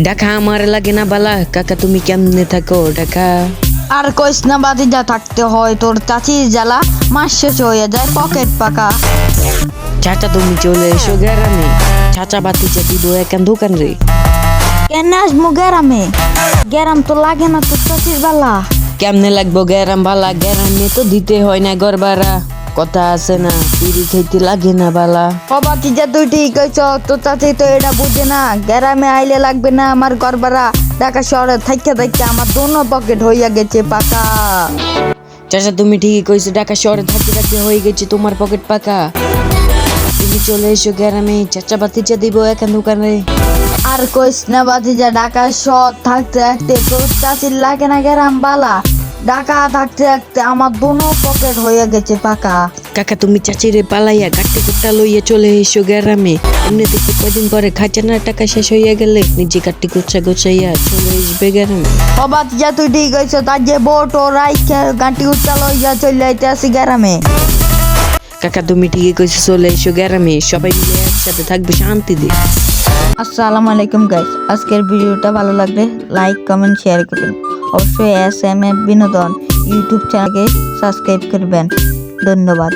ঢাকা আমার লাগে না বালা। কাকা তুমি কেমনে থাকো ঢাকা? আর কইস না বাতিজা থাকতে হয় তোর চাচির জ্বালা মাস শেষ হয়ে যায় পকেট পাকা। চাচা তুমি চলে এসো গ্রামে। চাচা বাতি চা দিব একান দোকান রে। কেন আসব গ্যারামে গ্যারাম তো লাগে না তোর চাচির বালা। কেমনে লাগবো গ্যারাম বালা? গ্যারামে তো দিতে হয় না গরবারা কথা আছে না পিড়ি খাইতে লাগে না বালা। ও বাতিজা তুই ঠিক কইছ তোর চাচি তো এটা বুঝে না। গ্যারামে আইলে লাগবে না আমার গরবারা ঢাকা শহরে থাইকে থাইকে আমার দোনো পকেট হইয়া গেছে পাকা। চাচা তুমি ঠিকই কইছো ঢাকা শহরে থাকতে থাকতে হয়ে গেছে তোমার পকেট পাকা। তুমি চলে এসো গ্রামে চাচা বাতিচা দিব একান দোকানে। আর কইস না বাতিজা ঢাকা শহর থাকতে থাকতে তোর চাচির লাগে না গ্যারাম বালা। ঢাকা থাকতে থাকতে আমার দোনো পকেট হয়ে গেছে পাকা। কাকা তুমি চাচিরে পালাইয়া কাটতে কুট্টা লইয়া চলে এসো গ্রামে। এমনি দেখি কয়দিন পরে খাজানার টাকা শেষ হইয়া গেলে নিজে কাটতে গুচ্ছা গুছাইয়া চলে আসবে গ্রামে? অবাত যা তুই ঠিক হয়েছ তার যে বোট ও রাইখে গাঁটি উচ্চাল হইয়া চলে আইতে আসি গ্রামে। কাকা তুমি ঠিকই কইছো চলে এসো গ্রামে। সবাই মিলে একসাথে থাকবে শান্তি দিয়ে। আসসালামু আলাইকুম গাইস আজকের ভিডিওটা ভালো লাগলে লাইক কমেন্ট শেয়ার করবেন। অবশ্যই এস এম এফ বিনোদন ইউটিউব চ্যানেলকে সাবস্ক্রাইব করবেন ধন্যবাদ